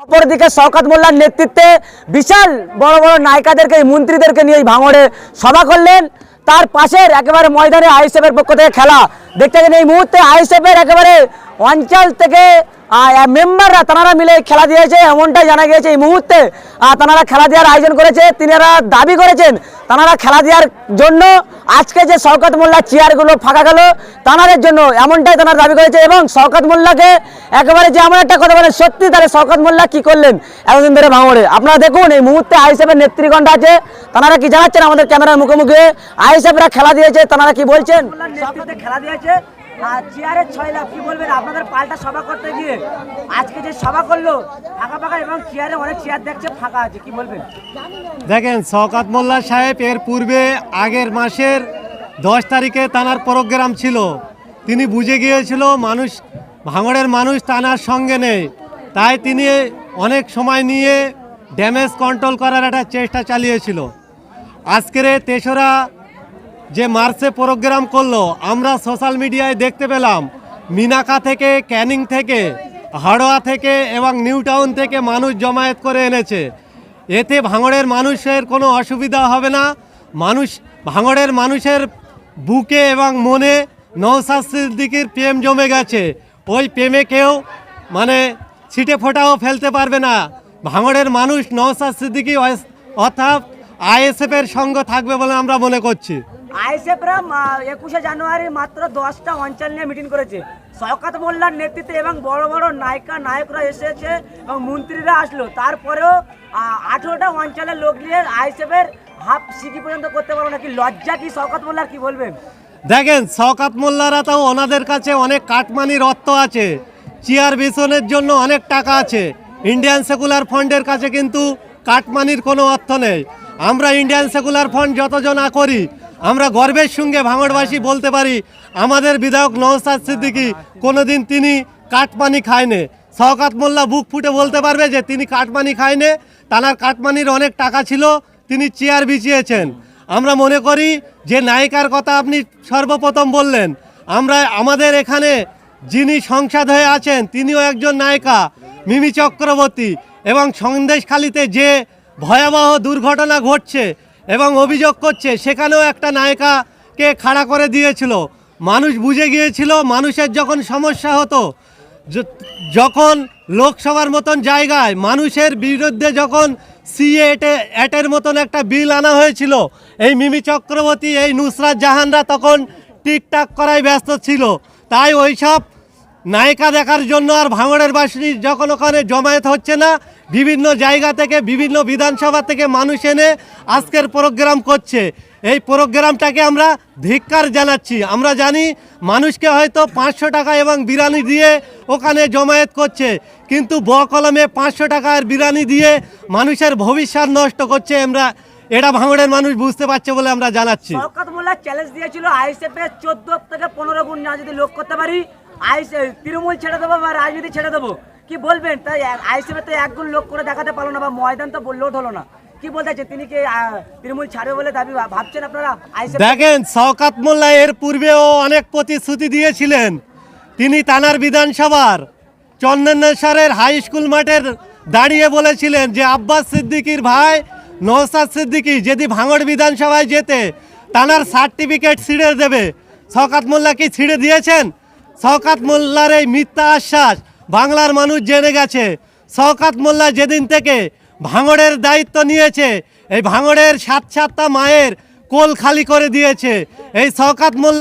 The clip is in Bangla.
অপরদিকে শওকত মোল্লার নেতৃত্বে বিশাল বড় বড় নায়িকাদেরকে মন্ত্রীদেরকে নিয়ে এই ভাঙড়ে সভা করলেন। তার পাশের একেবারে ময়দানে আইএসএফের পক্ষ থেকে খেলা। দেখতে গেলে এই মুহূর্তে আইএসএফের একেবারে অঞ্চল থেকে মেম্বাররা তারা মিলে খেলা দিয়েছে, এমনটাই জানা গিয়েছে এই মুহূর্তে। তারা খেলা দেওয়ার আয়োজন করেছে, তিনারা দাবি করেছেন তারা খেলা দেওয়ার জন্য। আজকে যে শওকত মোল্লার চেয়ারগুলো ফাঁকা গেল তানাদের জন্য এমনটাই তারা দাবি করেছে এবং শওকত মোল্লাকে একেবারে যে এমন একটা কথা বলে, সত্যি তাহলে শওকত মোল্লা কি করলেন এতদিন ধরে ভাঙড়ে? আপনারা দেখুন, এই মুহূর্তে আইসেফের নেতৃগণ আছে। তারা কি জানাচ্ছেন আমাদের ক্যামেরার মুখোমুখি? আইসেফরা খেলা দিয়েছে, তারা কি বলছেন? খেলা দিয়েছে আর চেয়ারের ছয় লাখ কি বলবেন? আপনাদের পাল্টা সভা করতে গিয়ে আজকে যে সভা করল, ফাঁকা ফাঁকা এবং চেয়ারে অনেক চেয়ার দেখছে, ফাঁকা আছে, কি বলবেন? দেখেন, শওকাত মোল্লা সাহেব এর পূর্বে, আগের মাসের দশ তারিখে তানার প্রোগ্রাম ছিল। তিনি বুঝে গিয়েছিল, মানুষ, ভাঙড়ের মানুষ তানার সঙ্গে নেই। তাই তিনি অনেক সময় নিয়ে ড্যামেজ কন্ট্রোল করার একটা চেষ্টা চালিয়েছিল। আজকের তেসরা যে মার্চে প্রোগ্রাম করল, আমরা সোশ্যাল মিডিয়ায় দেখতে পেলাম, মিনাকা থেকে, ক্যানিং থেকে, হাড়োয়া থেকে এবং নিউ টাউন থেকে মানুষ জমায়েত করে এনেছে। এতে ভাঙড়ের মানুষের কোনো অসুবিধা হবে না। মানুষ, ভাঙড়ের মানুষের বুকে এবং মনে নৌসাদ সিদ্দিকির প্রেম জমে গেছে। ওই প্রেমে কেউ মানে ছিটে ফোটাও ফেলতে পারবে না। ভাঙড়ের মানুষ নৌসাদ সিদ্দিকি অর্থাৎ আইএসএফের সঙ্গ থাকবে বলে আমরা মনে করছি। আইএসএফরা একুশে জানুয়ারি মাত্র দশটা অঞ্চল নিয়ে মিটিং করেছে। শওকাত মোল্লার নেতৃত্বে এবং বড় বড় নায়িকা, নায়করা এসেছে এবং মন্ত্রীরা আসলো। তারপরেও আঠেরোটা অঞ্চলের লোক নিয়ে আইএসএফের হাফ সিকি পর্যন্ত করতে পারব নাকি লজ্জা কি? শওকাত মোল্লার কি বলবেন? দেখেন, শওকাত মোল্লারা তাও ওনাদের কাছে অনেক কাটমানির অর্থ আছে। চেয়ার বেসনের জন্য অনেক টাকা আছে। ইন্ডিয়ান সেকুলার ফান্ডের কাছে কিন্তু কাটমানির কোনো অর্থ নেই। আমরা ইন্ডিয়ান সেকুলার ফান্ড যতজনা করি আমরা গর্বের সঙ্গে ভাঙড়বাসী বলতে পারি আমাদের বিধায়ক নওসাদ সিদ্দিকী কোনোদিন তিনি কাটমানি খায়নি। শওকাত মোল্লা বুক ফুটে বলতে পারবে যে তিনি কাটমানি খায়নি তানার কাটমানির অনেক টাকা ছিল তিনি চেয়ার বিছিয়েছেন। আমরা মনে করি যে নায়িকার কথা আপনি সর্বপ্রথম বললেন। আমরা আমাদের এখানে যিনি সংসদ হয়ে আছেন তিনিও একজন নায়িকা মিমি চক্রবর্তী। এবং সন্দেশখালিতে যে ভয়াবহ দুর্ঘটনা ঘটছে এবং অভিযোগ করছে, সেখানেও একটা নায়িকাকে খাড়া করে দিয়েছিল। মানুষ বুঝে গিয়েছিল, মানুষের যখন সমস্যা হতো যখন লোকসভার মতন জায়গায় মানুষের বিরুদ্ধে যখন সিএ অ্যাটের মতন একটা বিল আনা হয়েছিল, এই মিমি চক্রবর্তী, এই নুসরাত জাহানরা তখন টিকটাক করায় ব্যস্ত ছিল। তাই ওইসব নায়িকা দেখার জন্য আর ভাঙড়ের বাসী যখন ওখানে জমায়েত হচ্ছে না, বিভিন্ন জায়গা থেকে, বিভিন্ন বিধানসভা থেকে মানুষ এনে আজকের প্রোগ্রাম করছে। এই প্রোগ্রামটাকে আমরা ধিক্কার জানাচ্ছি। আমরা জানি মানুষকে হয়তো পাঁচশো টাকা এবং বিরিয়ানি দিয়ে ওখানে জমায়েত করছে, কিন্তু ব কলমে পাঁচশো টাকার বিরিয়ানি দিয়ে মানুষের ভবিষ্যৎ নষ্ট করছে আমরা। এটা ভাঙড়ের মানুষ বুঝতে পারছে বলে আমরা জানাচ্ছি। চ্যালেঞ্জ দিয়েছিল আইএসএফ এর চোদ্দ থেকে পনেরো গুণ না যদি লোক করতে পারি তৃণমূল ছেড়ে দেবো বা রাজনীতি ছেড়ে দেবো? কি বলবেন? তাই আইএসএফ তো একগুণ লোক করে দেখাতে পারল না বা ময়দান তো লোড হলো না। বলতে? তিনি কি তৃণমূল ছাড়বে বলে দাবি ভাবছেন আপনারা? শওকাত মোল্লা এর পূর্বেও অনেক প্রতিশ্রুতি দিয়েছিলেন। তিনি তানার বিধানসভার চন্দনেশ্বরের হাই স্কুল মাঠের দাঁড়িয়ে বলেছিলেন যে, আব্বাস সিদ্দিকির ভাই নৌসাদ সিদ্দিকি যদি ভাঙড় বিধানসভায় যেতে তানার সার্টিফিকেট ছিঁড়ে দেবে। শওকাত মোল্লা কি ছিঁড়ে দিয়েছেন? শওকাত মোল্লার এই মিথ্যা আশ্বাস বাংলার মানুষ জেনে গেছে। শওকাত মোল্লা যেদিন থেকে ভাঙড়ের দায়িত্ব নিয়েছে, এই ভাঙড়ের সাত সাতটা মায়ের কোল খালি করে দিয়েছে। এই শওকাত মোল্লা